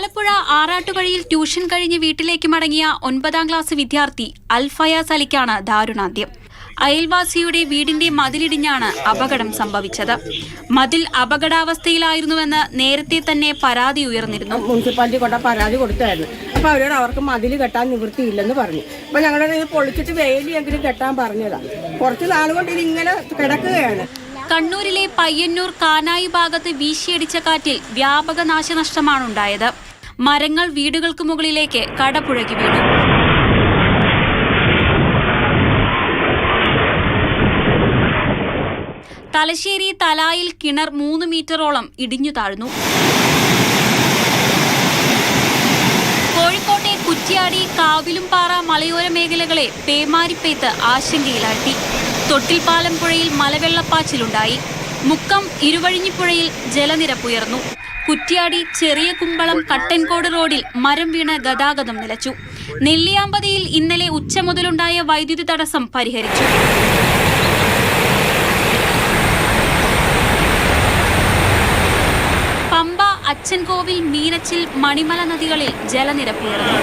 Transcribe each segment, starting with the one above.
Alappuzha ആറാട്ടുകഴിയിൽ tuition കഴിഞ്ഞ് വീട്ടിലേക്ക് മടങ്ങിയ ഒൻപതാം ക്ലാസ് വിദ്യാർത്ഥി അൽഫയാസ് അലിക്കാണ് ദാരുണാന്ത്യം. അയൽവാസിയുടെ വീടിന്റെ മതിലിടിഞ്ഞാണ് അപകടം സംഭവിച്ചത്. മതിൽ അപകടാവസ്ഥയിലായിരുന്നുവെന്ന് നേരത്തെ തന്നെ പരാതി ഉയർന്നിരുന്നു. മുനിസിപ്പാലിറ്റി കൊണ്ട പരാതി കൊടുത്തായിരുന്നു. അപ്പൊ അവരോട് അവർക്ക് മതിൽ കെട്ടാൻ നിവൃത്തിയില്ലെന്ന് പറഞ്ഞു. അപ്പൊ ഞങ്ങളുടെ ഇത് പൊളിച്ചിട്ട് വേലിയെങ്കിലും കെട്ടാൻ പറഞ്ഞതാണ് കുറച്ച് നാളുകൊണ്ട് ഇതിങ്ങനെ ഇത് ഇങ്ങനെ കിടക്കുകയാണ്. കണ്ണൂരിലെ പയ്യന്നൂർ കാനായി ഭാഗത്ത് വീശിയടിച്ച കാറ്റിൽ വ്യാപക നാശനഷ്ടമാണുണ്ടായത്. മരങ്ങൾ വീടുകൾക്ക് മുകളിലേക്ക് കടപുഴകി വീണു. തലശ്ശേരി തലായിൽ കിണർ മൂന്ന് മീറ്ററോളം ഇടിഞ്ഞു താഴ്ന്നു. കോഴിക്കോട്ടെ കുറ്റ്യാടി കാവിലുംപാറ മലയോര മേഖലകളെ പേമാരിപ്പെയ്ത്ത് ആശങ്കയിലാഴ്ത്തി. തൊട്ടിൽപാലം പുഴയിൽ മലവെള്ളപ്പാച്ചിലുണ്ടായി. മുക്കം ഇരുവഴിഞ്ഞിപ്പുഴയിൽ ജലനിരപ്പുയർന്നു കുറ്റ്യാടി ചെറിയ കുമ്പളം കട്ടൻകോട് റോഡിൽ മരം വീണ് ഗതാഗതം നിലച്ചു. നെല്ലിയാമ്പതിയിൽ ഇന്നലെ ഉച്ച മുതലുണ്ടായ വൈദ്യുതി തടസ്സം പരിഹരിച്ചു. പമ്പ അച്ചൻകോവിൽ മീനച്ചിൽ മണിമല നദികളിൽ ജലനിരപ്പുയർന്നു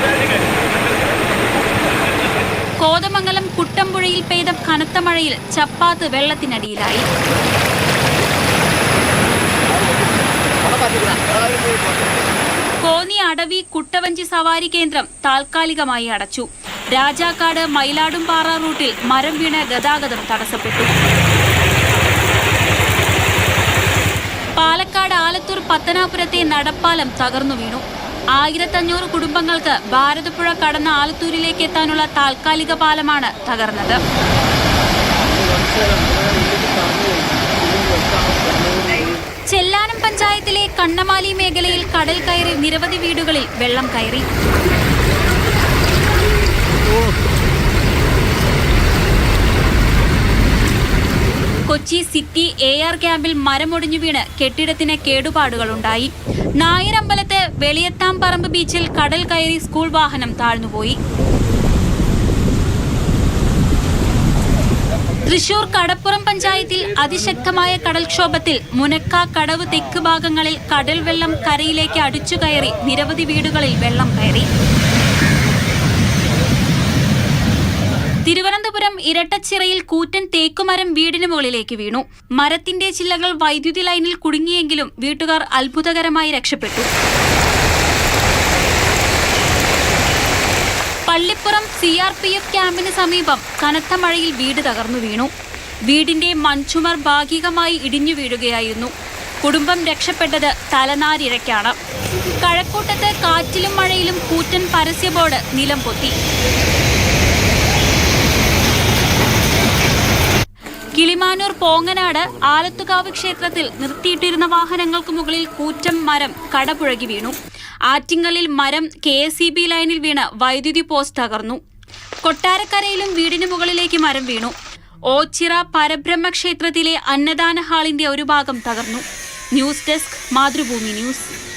കോതമംഗലം കുട്ടമ്പുഴയിൽ പെയ്ത കനത്ത മഴയിൽ ചപ്പാത്ത് വെള്ളത്തിനടിയിലായി. കോന്നി അടവി കുട്ടവഞ്ചി സവാരി കേന്ദ്രം താൽക്കാലികമായി അടച്ചു. രാജാക്കാട് മയിലാടുംപാറ റൂട്ടിൽ മരം വീണ് ഗതാഗതം തടസ്സപ്പെട്ടു. പാലക്കാട് ആലത്തൂർ പത്തനാപുരത്തെ നടപ്പാലം തകർന്നു വീണു. ആയിരത്തഞ്ഞൂറ് കുടുംബങ്ങൾക്ക് ഭാരതപ്പുഴ കടന്ന ആലത്തൂരിലേക്ക് എത്താനുള്ള താൽക്കാലിക പാലമാണ് തകർന്നത്. ചെല്ലാനം പഞ്ചായത്തിലെ കണ്ണമാലി മേഖലയിൽ കടൽ കയറി നിരവധി വീടുകളിൽ വെള്ളം കയറി. കൊച്ചി സിറ്റി എ ആർ ക്യാമ്പിൽ മരമൊടിഞ്ഞു വീണ് കെട്ടിടത്തിന് കേടുപാടുകളുണ്ടായി. നായരമ്പലത്ത് വെളിയത്താംപറമ്പ് ബീച്ചിൽ കടൽ കയറി സ്കൂൾ വാഹനം താഴ്ന്നുപോയി. തൃശൂർ കടപ്പുറം പഞ്ചായത്തിൽ അതിശക്തമായ കടൽക്ഷോഭത്തിൽ മുനക്ക കടവ് തെക്ക് ഭാഗങ്ങളിൽ കടൽ വെള്ളം കരയിലേക്ക് അടിച്ചു കയറി നിരവധി വീടുകളിൽ വെള്ളം കയറി. തിരുവനന്തപുരം ഇരട്ടച്ചിറയിൽ കൂറ്റൻ തേക്കുമരം വീടിന് മുകളിലേക്ക് വീണു. മരത്തിന്റെ ചില്ലകൾ വൈദ്യുതി ലൈനിൽ കുടുങ്ങിയെങ്കിലും വീട്ടുകാർ അത്ഭുതകരമായി രക്ഷപ്പെട്ടു. Pallipuram C R P F ക്യാമ്പിന് സമീപം കനത്ത മഴയിൽ വീട് തകർന്നു വീണു. വീടിന്റെ മൺചുമർ ഭാഗികമായി ഇടിഞ്ഞു വീഴുകയായിരുന്നു. കുടുംബം രക്ഷപ്പെട്ടത് തലനാരിഴയ്ക്കാണ്. കഴക്കൂട്ടത്ത് കാറ്റിലും മഴയിലും കൂറ്റൻ പരസ്യ ബോർഡ് നിലം പൊത്തി. കിളിമാനൂർ പോങ്ങനാട് ആലത്തുകാവ് ക്ഷേത്രത്തിൽ നിർത്തിയിട്ടിരുന്ന വാഹനങ്ങൾക്ക് മുകളിൽ കൂറ്റം മരം കടപുഴകി വീണു. ആറ്റിങ്ങലിൽ മരം കെ എസ് ബി ലൈനിൽ വീണ് വൈദ്യുതി പോസ്റ്റ് തകർന്നു. കൊട്ടാരക്കരയിലും വീടിന് മുകളിലേക്ക് മരം വീണു. ഓച്ചിറ പരബ്രഹ്മ ക്ഷേത്രത്തിലെ അന്നദാന ഹാളിന്റെ ഒരു ഭാഗം തകർന്നു. News desk Mathrubhumi news.